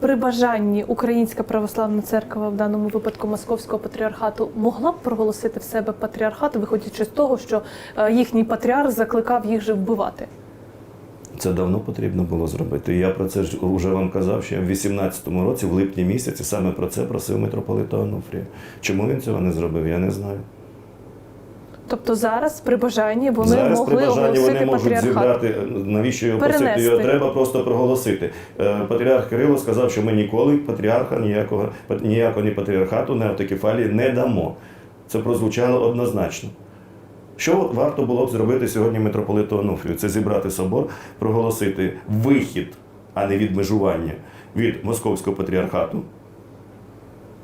При бажанні Українська православна церква, в даному випадку Московського патріархату, могла б проголосити в себе патріархат, виходячи з того, що е, їхній патріарх закликав їх же вбивати. Це давно потрібно було зробити. Я про це ж вже вам казав, що я в 18-му році, в липні місяці, саме про це просив митрополита Онуфрія. Чому він цього не зробив, я не знаю. Тобто зараз при бажанні вони Зараз могли при бажанні вони можуть патріархат. зібрати, навіщо його просити? Перенести. Його треба просто проголосити. Е, Патріарх Кирило сказав, що ми ніколи патріарха ніякого, ніякого ні патріархату, ні автокефалії не дамо. Це прозвучало однозначно. Що варто було б зробити сьогодні митрополиту Онуфрію? Це зібрати собор, проголосити вихід, а не відмежування від московського патріархату,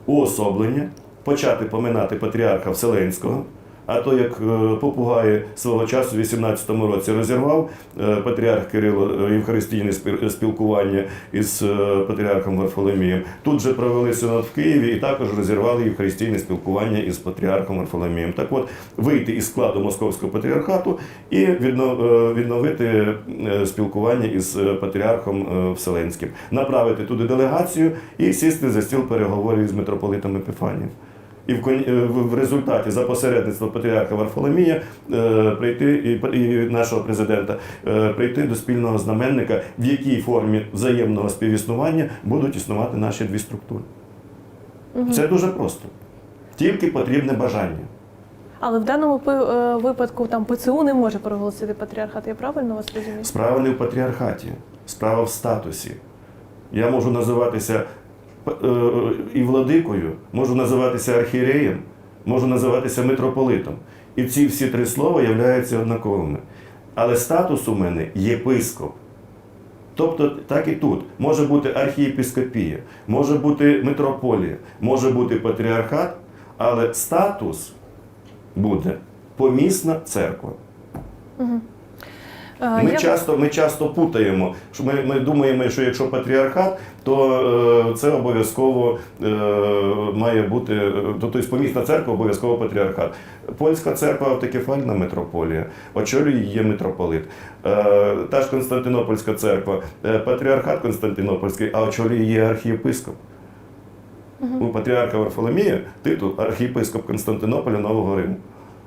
уособлення, почати поминати патріарха Вселенського. А то, як е, попугаї свого часу в 18-му році розірвав е, патріарх Кирило е, євхаристійне спілкування із патріархом Варфоломієм. Тут же провели синод в Києві і також розірвали євхаристійне спілкування із патріархом Варфоломієм. Так от, вийти із складу московського патріархату і відновити спілкування із патріархом Вселенським, направити туди делегацію і сісти за стіл переговорів з митрополитом Епіфанієм. І в, е, в в результаті за посередництва патріарха Варфоломія е, прийти і, нашого президента е, прийти до спільного знаменника, в якій формі взаємного співіснування будуть існувати наші дві структури. Це дуже просто. Тільки потрібне бажання. Але в даному випадку там ПЦУ не може проголосити патріархат. Я правильно вас розумію? Справа не в патріархаті, справа в статусі. Я можу називатися і владикою, можу називатися архієреєм, можу називатися митрополитом. І ці всі три слова являються однаковими. Але статус у мене єпископ. Тобто, так і тут може бути архієпископія, може бути митрополія, може бути патріархат, але статус буде помісна церква. Е, Ми я- часто, ми часто путаємо. Що ми, ми думаємо, що якщо патріархат, то е, це обов'язково е, має бути, е, то, тобто помісна церква обов'язково патріархат. Польська церква автокефальна митрополія, очолює її митрополит. Е, та ж Константинопольська церква, е, патріархат Константинопольський, а очолює її архієпископ. У патріарха Варфоломія титул архієпископ Константинополя Нового Риму.